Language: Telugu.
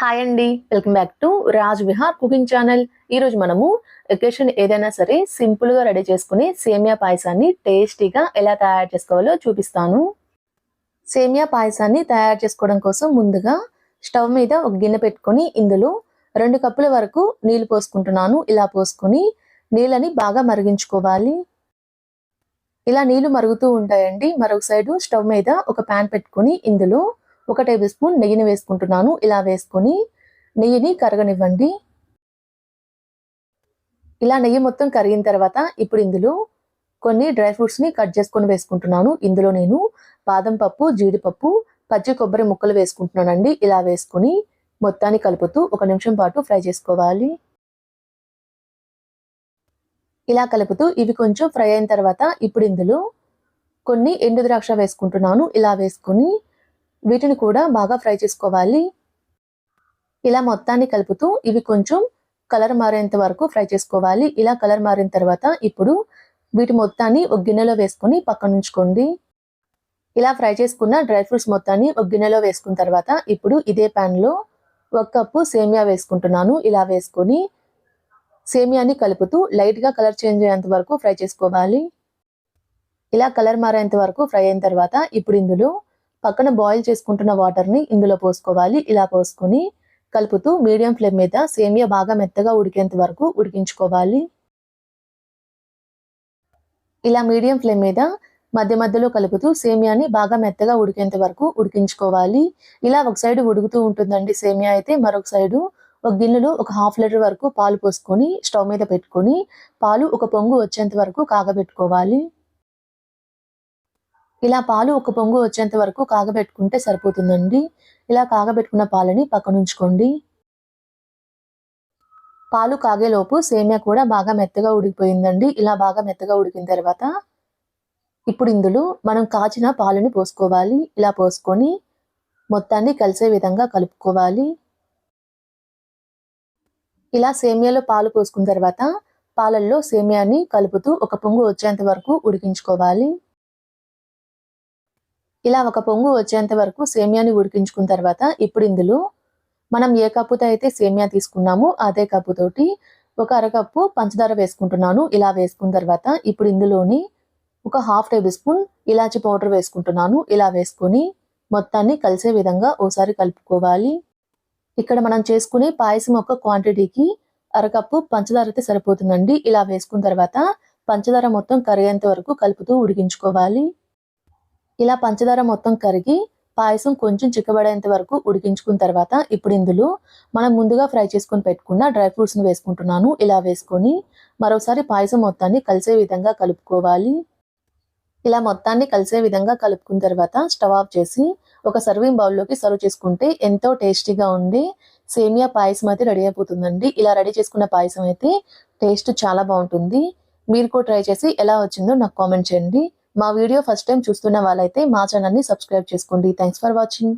హాయ్ అండి welcome back to Raj Vihar cooking channel ఈ రోజు మనము ఎకేషన్ ఏదైనా సరే సింపుల్గా రెడీ చేసుకుని సేమియా పాయసాన్ని టేస్టీగా ఎలా తయారు చేసుకోవాలో చూపిస్తాను. సేమియా పాయసాన్ని తయారు చేసుకోవడం కోసం ముందుగా స్టవ్ మీద ఒక గిన్నె పెట్టుకొని ఇందులో రెండు కప్పుల వరకు నీళ్ళు పోసుకుంటున్నాను. ఇలా పోసుకొని నీళ్ళని బాగా మరిగించుకోవాలి. ఇలా నీళ్ళు మరుగుతూ ఉంటాయండి. మరొక సైడు స్టవ్ మీద ఒక ప్యాన్ పెట్టుకొని ఇందులో ఒక టేబుల్ స్పూన్ నెయ్యిని వేసుకుంటున్నాను. ఇలా వేసుకొని నెయ్యిని కరగనివ్వండి. ఇలా నెయ్యి మొత్తం కరిగిన తర్వాత ఇప్పుడు ఇందులో కొన్ని డ్రై ఫ్రూట్స్ని కట్ చేసుకొని వేసుకుంటున్నాను. ఇందులో నేను బాదం పప్పు జీడిపప్పు పచ్చి కొబ్బరి ముక్కలు వేసుకుంటున్నానండి. ఇలా వేసుకొని మొత్తాన్ని కలుపుతూ ఒక నిమిషం పాటు ఫ్రై చేసుకోవాలి. ఇలా కలుపుతూ ఇవి కొంచెం ఫ్రై అయిన తర్వాత ఇప్పుడు ఇందులో కొన్ని ఎండు ద్రాక్ష వేసుకుంటున్నాను. ఇలా వేసుకొని వీటిని కూడా బాగా ఫ్రై చేసుకోవాలి. ఇలా మొత్తాన్ని కలుపుతూ ఇవి కొంచెం కలర్ మారేంత వరకు ఫ్రై చేసుకోవాలి. ఇలా కలర్ మారిన తర్వాత ఇప్పుడు వీటి మొత్తాన్ని ఒక గిన్నెలో వేసుకొని పక్కన ఉంచుకోండి. ఇలా ఫ్రై చేసుకున్న డ్రై ఫ్రూట్స్ మొత్తాన్ని ఒక గిన్నెలో వేసుకున్న తర్వాత ఇప్పుడు ఇదే ప్యాన్లో ఒక కప్పు సేమియా వేసుకుంటున్నాను. ఇలా వేసుకొని సేమియాని కలుపుతూ లైట్గా కలర్ చేంజ్ అయ్యేంత వరకు ఫ్రై చేసుకోవాలి. ఇలా కలర్ మారేంత వరకు ఫ్రై అయిన తర్వాత ఇప్పుడు ఇందులో పక్కన బాయిల్ చేసుకుంటున్న వాటర్ని ఇందులో పోసుకోవాలి. ఇలా పోసుకొని కలుపుతూ మీడియం ఫ్లేమ్ మీద సేమియా బాగా మెత్తగా ఉడికేంత వరకు ఉడికించుకోవాలి. ఇలా మీడియం ఫ్లేమ్ మీద మధ్య మధ్యలో కలుపుతూ సేమియాని బాగా మెత్తగా ఉడికేంత వరకు ఉడికించుకోవాలి. ఇలా ఒక సైడ్ ఉడుకుతూ ఉంటుందండి సేమియా అయితే మరొక సైడు ఒక గిన్నెలో ఒక హాఫ్ లీటర్ వరకు పాలు పోసుకొని స్టవ్ మీద పెట్టుకొని పాలు ఒక పొంగు వచ్చేంత వరకు కాగబెట్టుకోవాలి. ఇలా పాలు ఒక పొంగు వచ్చేంత వరకు కాగబెట్టుకుంటే సరిపోతుందండి. ఇలా కాగబెట్టుకున్న పాలని పక్కనుంచుకోండి. పాలు కాగేలోపు సేమియా కూడా బాగా మెత్తగా ఉడికిపోయిందండి. ఇలా బాగా మెత్తగా ఉడికిన తర్వాత ఇప్పుడు ఇందులో మనం కాచిన పాలని పోసుకోవాలి. ఇలా పోసుకొని మొత్తాన్ని కలిసే విధంగా కలుపుకోవాలి. ఇలా సేమియాలో పాలు పోసుకున్న తర్వాత పాలల్లో సేమియాని కలుపుతూ ఒక పొంగు వచ్చేంత వరకు ఉడికించుకోవాలి. ఇలా ఒక పొంగు వచ్చేంత వరకు సేమియాని ఉడికించుకున్న తర్వాత ఇప్పుడు ఇందులో మనం ఏ కప్పుతో అయితే సేమియా తీసుకున్నామో అదే కప్పుతోటి ఒక అరకప్పు పంచదార వేసుకుంటున్నాను. ఇలా వేసుకున్న తర్వాత ఇప్పుడు ఇందులోని ఒక హాఫ్ టేబుల్ స్పూన్ ఇలాచి పౌడర్ వేసుకుంటున్నాను. ఇలా వేసుకొని మొత్తాన్ని కలిసే విధంగా ఓసారి కలుపుకోవాలి. ఇక్కడ మనం చేసుకునే పాయసం ఒక క్వాంటిటీకి అరకప్పు పంచదార అయితే సరిపోతుందండి. ఇలా వేసుకున్న తర్వాత పంచదార మొత్తం కరిగేంత వరకు కలుపుతూ ఉడికించుకోవాలి. ఇలా పంచదార మొత్తం కరిగి పాయసం కొంచెం చిక్కబడేంత వరకు ఉడికించుకున్న తర్వాత ఇప్పుడు ఇందులో మనం ముందుగా ఫ్రై చేసుకొని పెట్టుకున్న డ్రై ఫ్రూట్స్ని వేసుకుంటున్నాను. ఇలా వేసుకొని మరోసారి పాయసం మొత్తాన్ని కలిసే విధంగా కలుపుకోవాలి. ఇలా మొత్తాన్ని కలిసే విధంగా కలుపుకున్న తర్వాత స్టవ్ ఆఫ్ చేసి ఒక సర్వింగ్ బౌల్లోకి సర్వ్ చేసుకుంటే ఎంతో టేస్టీగా ఉండి సేమియా పాయసం అయితే రెడీ అయిపోతుందండి. ఇలా రెడీ చేసుకున్న పాయసం అయితే టేస్ట్ చాలా బాగుంటుంది. మీరు కూడా ట్రై చేసి ఎలా వచ్చిందో నాకు కామెంట్ చేయండి. మా వీడియో ఫస్ట్ టైం చూస్తున్న వాళ్ళైతే మా ఛానల్ని సబ్స్క్రైబ్ చేసుకోండి. Thanks for watching